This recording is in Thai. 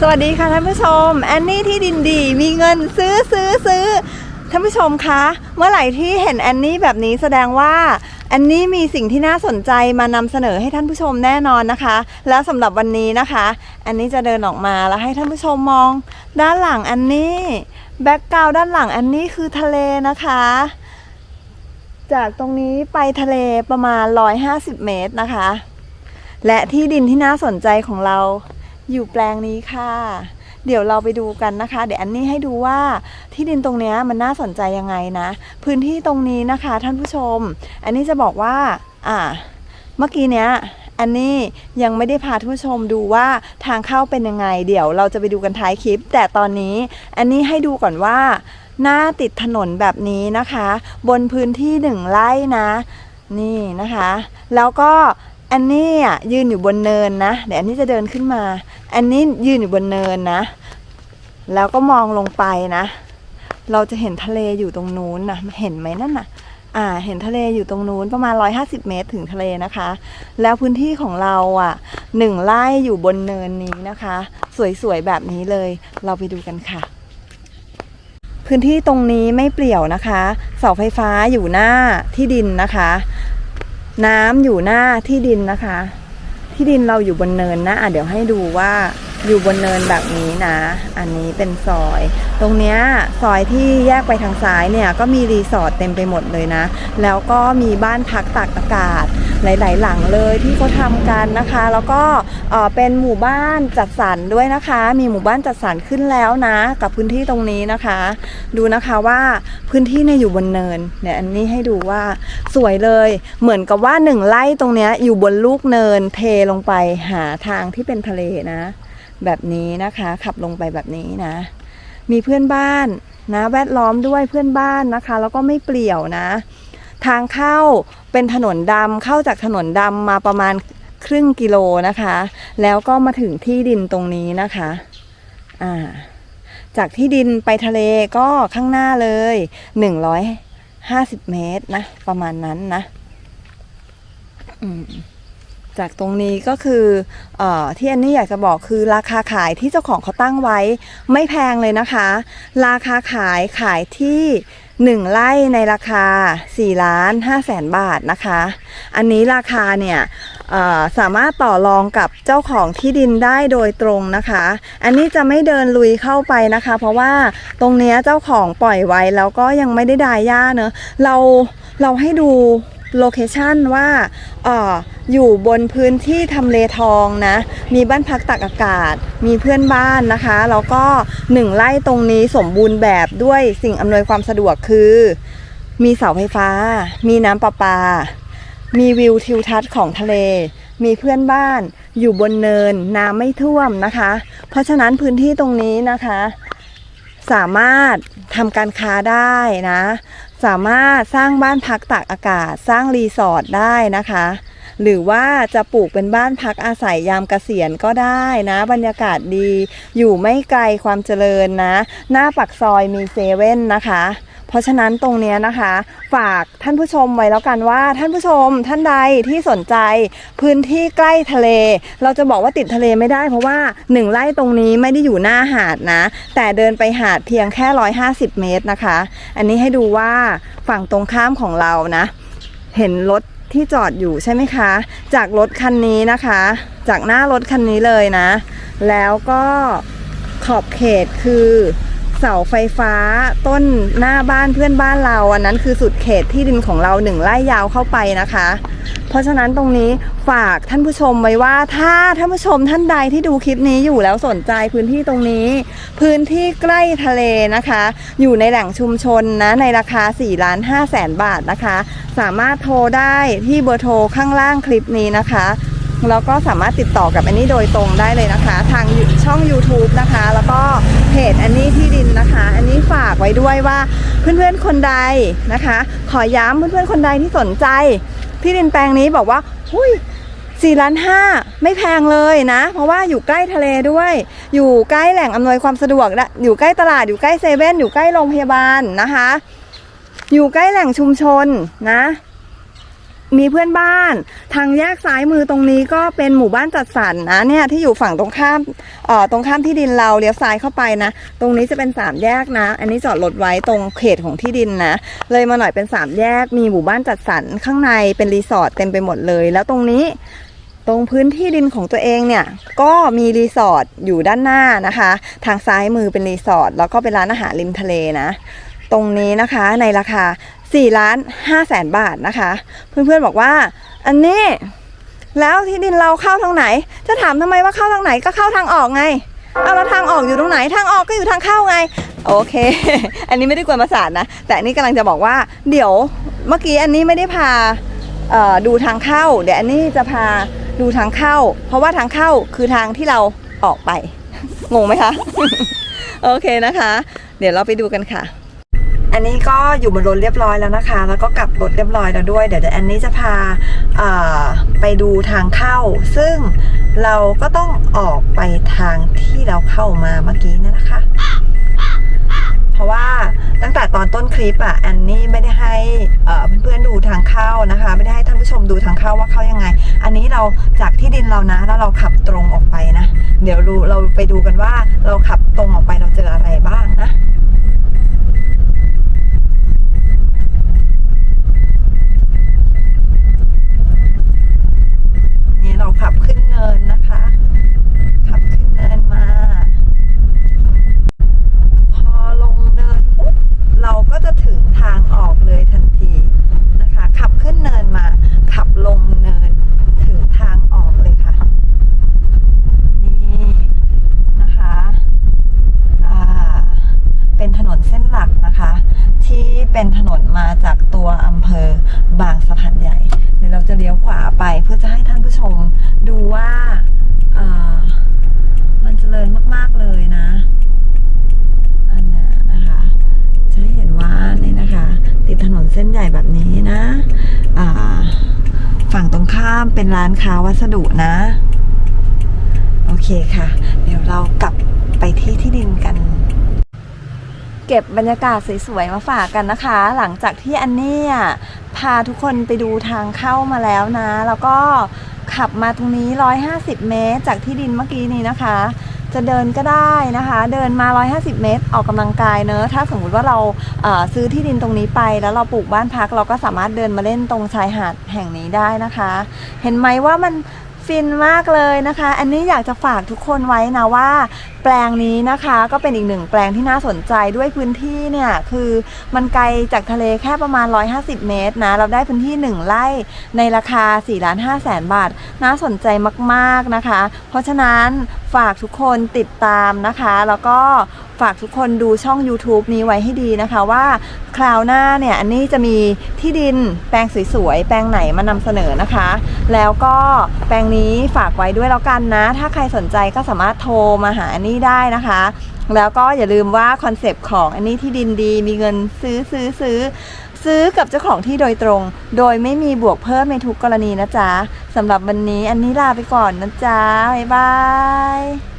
สวัสดีค่ะท่านผู้ชม แอนนี่ที่ดินดีมีเงินซื้อซื้อซื้อท่านผู้ชมคะ เมื่อไหร่ที่เห็นแอนนี่แบบนี้แสดงว่าแอนนี่มีสิ่งที่น่าสนใจมานำเสนอให้ท่านผู้ชมแน่นอนนะคะ แล้วสำหรับวันนี้นะคะแอนนี่จะเดินออกมาแล้วให้ท่านผู้ชมมอง ด้านหลังแอนนี่แบ็กกราวด้านหลังแอนนี่คือทะเลนะคะ จากตรงนี้ไปทะเลประมาณ 150 เมตรนะคะ และที่ดินที่น่าสนใจของเรา อยู่แปลงนี้ค่ะ เดี๋ยวเราไปดูกันนะคะ เดี๋ยวอันนี้ให้ดูว่าที่ดินตรงนี้มันน่าสนใจยังไงนะ พื้นที่ตรงนี้นะคะท่านผู้ชม อันนี้จะบอกว่า อ่า เมื่อกี้เนี้ยอันนี้ยังไม่ได้พาท่านผู้ชมดูว่าทางเข้าเป็นยังไง เดี๋ยวเราจะไปดูกันท้ายคลิป แต่ตอนนี้อันนี้ให้ดูก่อนว่า หน้าติดถนนแบบนี้นะคะ บนพื้นที่หนึ่งไร่นะ นี่นะคะ แล้วก็อันนี้อะยืนอยู่บนเนินนะ เดี๋ยวอันนี้จะเดินขึ้นมา อันนี้ยืนอยู่บนเนินนะ แล้วก็มองลงไปนะ เราจะเห็นทะเลอยู่ตรงนู้นนะเห็นไหมนั่นน่ะอ่าเห็นทะเลอยู่ตรงนู้นประมาณ 150 เมตรถึงทะเลนะคะ แล้วพื้นที่ของเราอะหนึ่งไร่อยู่บนเนินนี้นะคะ สวยๆแบบนี้เลยเราไปดูกันค่ะ พื้นที่ตรงนี้ไม่เปลี่ยวนะคะ เสาไฟฟ้าอยู่หน้าที่ดินนะคะ น้ำอยู่หน้าที่ดินนะคะ ที่ดินเราอยู่บนเนินนะอะเดี๋ยวให้ดูว่า อยู่บนเนินแบบนี้นะ อันนี้เป็นซอย ตรงเนี้ยซอยที่แยกไปทางซ้ายเนี่ยก็มีรีสอร์ทเต็มไปหมดเลยนะ แล้วก็มีบ้านพักตากอากาศหลาย ๆ หลังเลยที่เขาทำกันนะคะ แล้วก็เป็นหมู่บ้านจัดสรรด้วยนะคะ มีหมู่บ้านจัดสรรขึ้นแล้วนะ กับพื้นที่ตรงนี้นะคะ ดูนะคะว่าพื้นที่เนี่ยอยู่บนเนินเดี๋ยอันนี้ให้ดูว่าสวยเลย เหมือนกับว่าหนึ่งไร่ตรงเนี้ยอยู่บนลูกเนินเทลงไปหาทางที่เป็นทะเลนะ แบบนี้นะคะ ขับลงไปแบบนี้นะ มีเพื่อนบ้านนะแวดล้อมด้วยเพื่อนบ้านนะคะ แล้วก็ไม่เปลี่ยวนะ ทางเข้าเป็นถนนดำเข้าจากถนนดำมาประมาณครึ่งกิโลนะคะ แล้วก็มาถึงที่ดินตรงนี้นะคะอ่าจากที่ดินไปทะเลก็ข้างหน้าเลย 150 เมตรนะ ประมาณนั้นนะ อืม จากตรงนี้ก็คือออที่อันนี้อยากจะบอกคือราคาขายที่เจ้าของเขาตั้งไว้ไม่แพงเลยนะคะ ราคาขายขายที่ 1ไร่ในราคา4ล้าน5แสนบาทนะคะ อันนี้ราคาเนี่ยสามารถต่อรองกับเจ้าของที่ดินได้โดยตรงนะคะ อันนี้จะไม่เดินลุยเข้าไปนะคะ เพราะว่าตรงเนี้ยเจ้าของปล่อยไว้แล้วก็ยังไม่ได้ดายหญ้าเนอะเราเราให้ดู โลเคชันว่าอออยู่บนพื้นที่ทำเลทองนะ มีบ้านพักตักอากาศ มีเพื่อนบ้านนะคะ แล้วก็หนึ่งไร่ตรงนี้สมบูรณ์แบบด้วยสิ่งอำนวยความสะดวกคือ มีเสาไฟฟ้า มีน้ำประปา มีวิวทิวทัศน์ของทะเล มีเพื่อนบ้าน อยู่บนเนิน น้ำไม่ท่วมนะคะ เพราะฉะนั้นพื้นที่ตรงนี้นะคะ สามารถทำการค้าได้นะ สามารถสร้างบ้านพักตากอากาศ สร้างรีสอร์ทได้นะคะ หรือว่าจะปลูกเป็นบ้านพักอาศัยยามเกษียณก็ได้นะ บรรยากาศดี อยู่ไม่ไกลความเจริญนะ หน้าปักซอยมีเซเว่นนะคะ เพราะฉะนั้นตรงนี้นะคะ ฝากท่านผู้ชมไว้แล้วกันว่า ท่านผู้ชมท่านใดที่สนใจพื้นที่ใกล้ทะเล เราจะบอกว่าติดทะเลไม่ได้ เพราะว่าหนึ่งไร่ตรงนี้ไม่ได้อยู่หน้าหาดนะ แต่เดินไปหาดเพียงแค่ 150 เมตรนะคะ อันนี้ให้ดูว่าฝั่งตรงข้ามของเรานะ เห็นรถที่จอดอยู่ใช่ไหมคะ จากรถคันนี้นะคะ จากหน้ารถคันนี้เลยนะ แล้วก็ขอบเขตคือ เสาไฟฟ้าต้นหน้าบ้านเพื่อนบ้านเรา อันนั้นคือสุดเขตที่ดินของเราหนึ่งไร่ยาวเข้าไปนะคะ เพราะฉะนั้นตรงนี้ฝากท่านผู้ชมไว้ว่าถ้าท่านผู้ชมท่านใดที่ดูคลิปนี้อยู่แล้วสนใจพื้นที่ตรงนี้ พื้นที่ใกล้ทะเลนะคะ อยู่ในแหล่งชุมชนนะในราคา4ล้าน5แสนบาทนะคะ สามารถโทรได้ที่เบอร์โทรข้างล่างคลิปนี้นะคะแล้วก็สามารถติดต่อกับอันนี้โดยตรงได้เลยนะคะ ทางช่อง YouTube นะคะ แล้วก็ จอันนี้ที่ดินนะคะ อันนี้ฝากไว้ด้วยว่าเพื่อนๆคนใดนะคะ ขอย้ำเพื่อนๆคนใดที่สนใจ ที่ดินแปลงนี้บอกว่าหุ้ยสี่ล้านห้าไม่แพงเลยนะ เพราะว่าอยู่ใกล้ทะเลด้วย อยู่ใกล้แหล่งอำนวยความสะดวกและอยู่ใกล้ตลาดอยู่ใกล้เซเว่นอยู่ใกล้โรงพยาบาลนะคะ อยู่ใกล้แหล่งชุมชนนะ มีเพื่อนบ้าน ทางแยกซ้ายมือตรงนี้ก็เป็นหมู่บ้านจัดสรรนะเนี่ยที่อยู่ฝั่งตรงข้ามเอ่อตรงข้ามที่ดินเราเลี้ยวซ้ายเข้าไปนะ ตรงนี้จะเป็นสามแยกนะ อันนี้จอดรถไว้ตรงเขตของที่ดินนะ เลยมาหน่อยเป็นสามแยกมีหมู่บ้านจัดสรรข้างในเป็นรีสอร์ทเต็มไปหมดเลย แล้วตรงนี้ตรงพื้นที่ดินของตัวเองเนี่ยก็มีรีสอร์ทอยู่ด้านหน้านะคะ ทางซ้ายมือเป็นรีสอร์ทแล้วก็เป็นร้านอาหารริมทะเลนะ ตรงนี้นะคะในราคา 4ล้าน5แสนบาทนะคะ เพื่อนๆบอกว่า อันนี้ แล้วที่ดินเราเข้าทางไหน จะถามทำไมว่าเข้าทางไหนก็เข้าทางออกไงเอาแล้วทางออกอยู่ตรงไหนทางออกก็อยู่ทางเข้าไง โอเค อันนี้ไม่ได้กวนประสาทนะ แต่อันนี้กำลังจะบอกว่า เดี๋ยวเมื่อกี้อันนี้ไม่ได้พาดูทางเข้า เดี๋ยวอันนี้จะพาดูทางเข้า เพราะว่าทางเข้าคือทางที่เราออกไป งงไหมคะ โอเคนะคะ เดี๋ยวเราไปดูกันค่ะ อันนี้ก็อยู่บนรถเรียบร้อยแล้วนะคะ แล้วก็กลับรถเรียบร้อยแล้วด้วย เดี๋ยวเดี๋ยวอันนี้จะพาไปดูทางเข้า ซึ่งเราก็ต้องออกไปทางที่เราเข้ามาเมื่อกี้เนยนะคะ เพราะว่าตั้งแต่ตอนต้นคลิปอะแอนนี่ไม่ได้ให้เพื่อนๆดูทางเข้านะคะ ไม่ได้ให้ท่านผู้ชมดูทางเข้าว่าเข้ายังไง อันนี้เราจากที่ดินเรานะ แล้วเราขับตรงออกไปนะ เดี๋ยวเราไปดูกันว่าเราขับตรงออกไปเราเจออะไรบ้างนะ นี่เราขับขึ้นเนินนะคะ ขับขึ้นเนินมา พอลงเนินปุ๊บเราก็จะถึงทางออกเลยทันทีนะคะ ขับขึ้นเนินมา ขับลงเนินถึงทางออกเลยค่ะ นี่นะคะอ่าเป็นถนนเส้นหลักนะคะ ที่ เป็นถนนมาจากตัวอำเภอบางสะพานใหญ่ เดี๋ยวเราจะเลี้ยวขวาไปเพื่อจะให้ท่านผู้ชมดูว่าามันเจริญมากๆเลยนะอันนี้นะคะ จะให้เห็นว่านี่นะคะ ติดถนนเส้นใหญ่แบบนี้นะฝั่งตรงข้ามเป็นร้านค้าวัสดุนะ โอเคค่ะ เดี๋ยวเรากลับไปที่ที่ดินกัน เก็บบรรยากาศสวยๆมาฝากกันนะคะ หลังจากที่อันนี้พาทุกคนไปดูทางเข้ามาแล้วนะ แล้วก็ขับมาตรงนี้ 150 เมตร จากที่ดินเมื่อกี้นี้นะคะ จะเดินก็ได้นะคะ เดินมา 150 เมตร ออกกำลังกายเนอะถ้าสมมุติว่าเราเอ่อซื้อที่ดินตรงนี้ไป แล้วเราปลูกบ้านพักเราก็สามารถเดินมาเล่นตรงชายหาดแห่งนี้ได้นะคะ เห็นไหมว่ามัน ฟินมากเลยนะคะ อันนี้อยากจะฝากทุกคนไว้นะว่า แปลงนี้นะคะก็เป็นอีกหนึ่งแปลงที่น่าสนใจด้วยพื้นที่เนี่ยคือมันไกลจากทะเลแค่ประมาณ 150 เมตรนะ เราได้พื้นที่ 1ไร่ในราคา4ล้าน5แสนบาท น่าสนใจมากๆนะคะ เพราะฉะนั้นฝากทุกคนติดตามนะคะ แล้วก็ ฝากทุกคนดูช่อง YouTube นี้ไว้ให้ดีนะคะว่าคราวหน้าเนี่ยอันนี้จะมีที่ดินแปลงสวยๆ แปลงไหนมานำเสนอนะคะ แล้วก็แปลงนี้ฝากไว้ด้วยแล้วกันนะ ถ้าใครสนใจก็สามารถโทรมาหาอันนี้ได้นะคะแล้วก็อย่าลืมว่าคอนเซปต์ของอันนี้ที่ดินดีมีเงินซื้อซื้อซื้อ ซื้อกับเจ้าของที่โดยตรง โดยไม่มีบวกเพิ่มในทุกกรณีนะจ๊ะสำหรับวันนี้อันนี้ลาไปก่อนนะจ๊ะ บ๊ายบาย